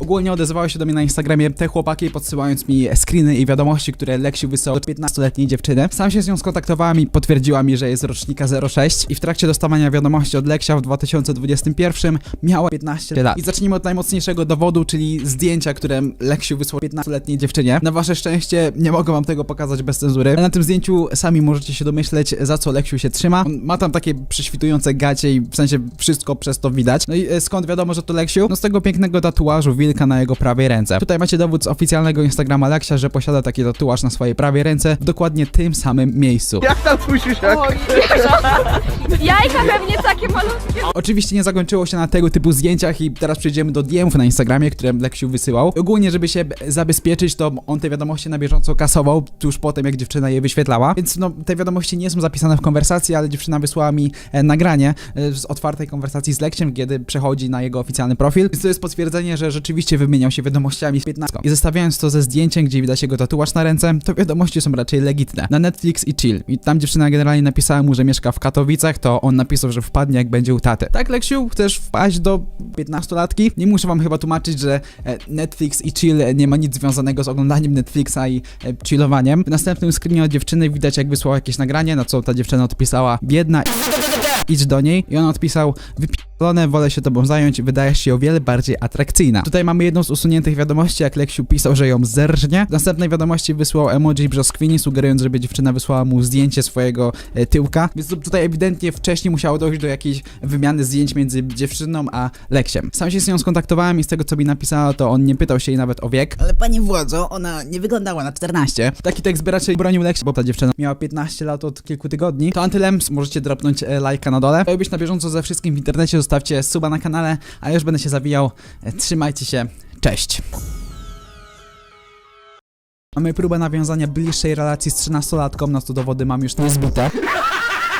Ogólnie odezwały się do mnie na Instagramie te chłopaki, podsyłając mi screeny i wiadomości, które Leksiu wysłał do 15-letniej dziewczyny. Sam się z nią skontaktowałem i potwierdziła mi, że jest rocznika 06 i w trakcie dostawania wiadomości od Leksia w 2021 miała 15 lat. I zacznijmy od najmocniejszego dowodu, czyli zdjęcia, które Leksiu wysłał 15-letniej dziewczynie. Na wasze szczęście nie mogę wam tego pokazać bez cenzury. Na tym zdjęciu sami możecie się domyśleć, za co Leksiu się trzyma. On ma tam takie prześwitujące gacie i w sensie wszystko przez to widać. No i e, skąd wiadomo, że to Leksiu? No z tego pięknego tatuażu wilka na jego prawej ręce. Tutaj macie dowód z oficjalnego Instagrama Leksia, że posiada taki tatuaż na swojej prawej ręce w dokładnie tym samym miejscu. Jak tam pusiusiak? Oj, Jajka pewnie takie malutkie. Oczywiście nie zakończyło się na tego typu zdjęciach i teraz przejdziemy do DMów na Instagramie, które Leksiu wysyłał. Ogólnie, żeby się zabezpieczyć, to on te wiadomości na bieżąco kasował tuż po tym, jak dziewczyna je wyświetlała. Więc no, te wiadomości nie są zapisane w konwersacji, ale dziewczyna wysłała mi e, nagranie e, z otwartej konwersacji z Leksiem, kiedy przechodzi na jego oficjalny profil. Więc to jest potwierdzenie, że rzeczywiście wymieniał się wiadomościami z 15. I zestawiając to ze zdjęciem, gdzie widać jego tatuaż na ręce, to wiadomości są raczej legitne. Na Netflix i chill. I tam dziewczyna generalnie napisała mu, że mieszka w Katowicach, to on napisał, że wpadnie jak będzie u taty. Tak, Leksiu, chcesz wpaść do 15-latki? Nie muszę wam chyba tłumaczyć, że e, Netflix i chill e, nie ma nic związanego z oglądaniem Netflixa i e, chillowaniem. W następnym screenie od dziewczyny widać, jak wysłała jakieś nagranie, na co ta dziewczyna odpisała biedna idź do niej i on odpisał wypierdolone, wolę się tobą zająć, wydajesz się o wiele bardziej atrakcyjna. Tutaj mamy jedną z usuniętych wiadomości, jak Leksiu pisał, że ją zerżnie. W następnej wiadomości wysłał emoji brzoskwini, sugerując, żeby dziewczyna wysłała mu zdjęcie swojego e, tyłka, więc tu- tutaj ewidentnie wcześniej musiało dojść do jakiejś wymiany zdjęć między dziewczyną a Leksiem. Sam się z nią skontaktowałem i z tego, co mi napisała, to on nie pytał się jej nawet o wiek, ale pani władzo, ona nie wyglądała na 14. Taki tekst by raczej bronił Leksia, bo ta dziewczyna miała 15 lat od kilku tygodni. To Antylems, możecie dropnąć e, lajka na dole. Być na bieżąco ze wszystkim w internecie, zostawcie suba na kanale, a już będę się zawijał. E, Trzymajcie się, cześć! Mamy próbę nawiązania bliższej relacji z 13-latką, no to dowody mam już niezbite.